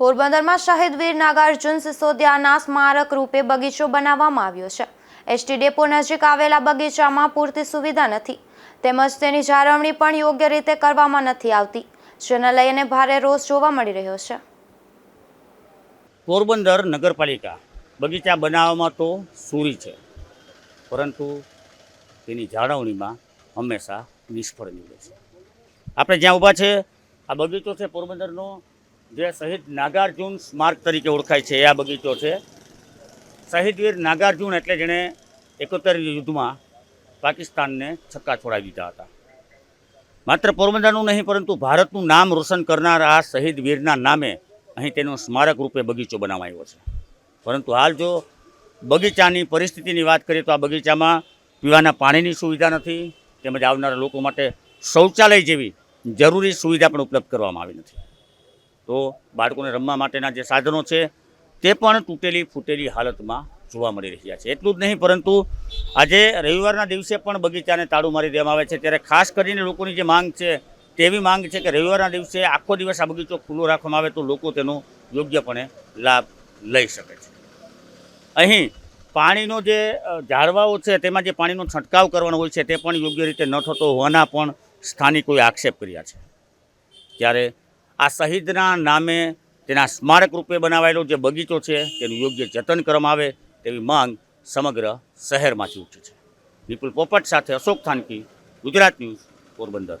પોરબંદરમાં શહીદ વીર નાગાર્જુન સિસોદિયાના સ્મારક રૂપે બગીચો બનાવવામાં આવ્યો છે. એસટી ડેપો નજીક આવેલા બગીચામાં પૂરતી સુવિધા નથી. તેમજ તેની જાળવણી પણ યોગ્ય રીતે કરવામાં નથી આવતી. જેને લઈને ભારે રોષ જોવા મળી રહ્યો છે. પોરબંદર નગરપાલિકા બગીચા બનાવવામાં તો સૂરી છે, પરંતુ તેની જાળવણીમાં હંમેશા નિષ્ફળ નીવડે છે. આપણે જ્યાં ઊભા છે, આ બગીચો છે પોરબંદરનો. જે શહીદ નાગાર્જુન સ્મારક તરીકે ઓળખાય છે, એ આ બગીચો છે. શહીદવીર નાગાર્જુન એટલે જેણે એકોતેર યુદ્ધમાં પાકિસ્તાનને છક્કા છોડાવી દીધા હતા. માત્ર પોરબંદરનું નહીં, પરંતુ ભારતનું નામ રોશન કરનાર આ શહીદ વીરના નામે અહીં તેનો સ્મારક રૂપે બગીચો બનાવાયો છે. પરંતુ હાલ જો બગીચાની પરિસ્થિતિની વાત કરીએ તો આ બગીચામાં પીવાના પાણીની સુવિધા નથી, તેમજ આવનારા લોકો માટે શૌચાલય જેવી જરૂરી સુવિધા પણ ઉપલબ્ધ કરવામાં આવી નથી. તો બાળકોને રમવા માટેના જે સાધનો છે તે પણ તૂટેલી ફૂટેલી હાલતમાં જોવા મળી રહ્યા છે. એટલું જ નહીં, પરંતુ આજે રવિવારના દિવસે પણ બગીચાને તાળું મારી દેવામાં આવે છે. ત્યારે ખાસ કરીને લોકોની જે માંગ છે તેવી માંગ છે કે રવિવારના દિવસે આખો દિવસ આ બગીચો ખુલ્લો રાખવામાં આવે તો લોકો તેનો યોગ્યપણે લાભ લઈ શકે છે. અહીં પાણીનો જે ઝાડવાઓ છે તેમાં જે પાણીનો છંટકાવ કરવાનો હોય છે તે પણ યોગ્ય રીતે ન થતો હોવાના પણ સ્થાનિકોએ આક્ષેપ કર્યા છે. ત્યારે આ શહીદના નામે તેના સ્મારક રૂપે બનાવાયેલો જે બગીચો છે, તેનું યોગ્ય જતન કરવામાં આવે તેવી માંગ સમગ્ર શહેરમાંથી ઉઠી છે. વિપુલ પોપટ સાથે અશોક થાનકી, ગુજરાત ન્યૂઝ પોરબંદર.